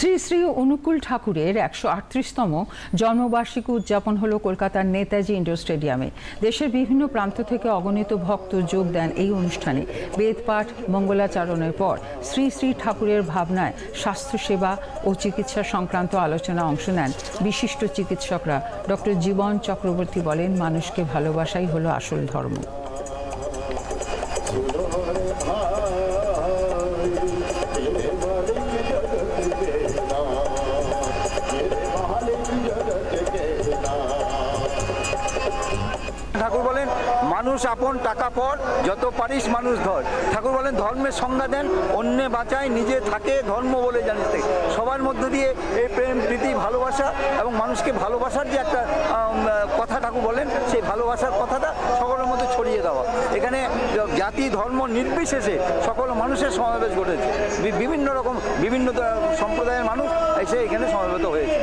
শ্রী শ্রী অনুকূল ঠাকুরের একশো আটত্রিশতম জন্মবার্ষিকী উদযাপন হলো কলকাতার নেতাজি ইন্ডোর স্টেডিয়ামে। দেশের বিভিন্ন প্রান্ত থেকে অগণিত ভক্ত যোগ দেন এই অনুষ্ঠানে। বেদপাঠ মঙ্গলাচরণের পর শ্রী শ্রী ঠাকুরের ভাবনায় স্বাস্থ্যসেবা ও চিকিৎসা সংক্রান্ত আলোচনা অংশ নেন বিশিষ্ট চিকিৎসকরা। ডক্টর জীবন চক্রবর্তী বলেন, মানুষকে ভালোবাসাই হলো আসল ধর্ম। ঠাকুর বলেন, মানুষ আপন, টাকা পর, যত পারিস মানুষ ধর। ঠাকুর বলেন, ধর্মের সংজ্ঞা দেন, অন্যে বাঁচায়, নিজে থাকে, ধর্ম বলে জানিস। সবার মধ্য দিয়ে এই প্রেম, প্রীতি, ভালোবাসা এবং মানুষকে ভালোবাসার যে একটা কথা ঠাকুর বলেন, সেই ভালোবাসার কথাটা সকলের মধ্যে ছড়িয়ে দেওয়া। এখানে জাতি, ধর্ম নির্বিশেষে সকল মানুষের সমাবেশ ঘটেছে। বিভিন্ন রকম, বিভিন্ন সম্প্রদায়ের মানুষ এসে এখানে সমাবেত হয়েছে।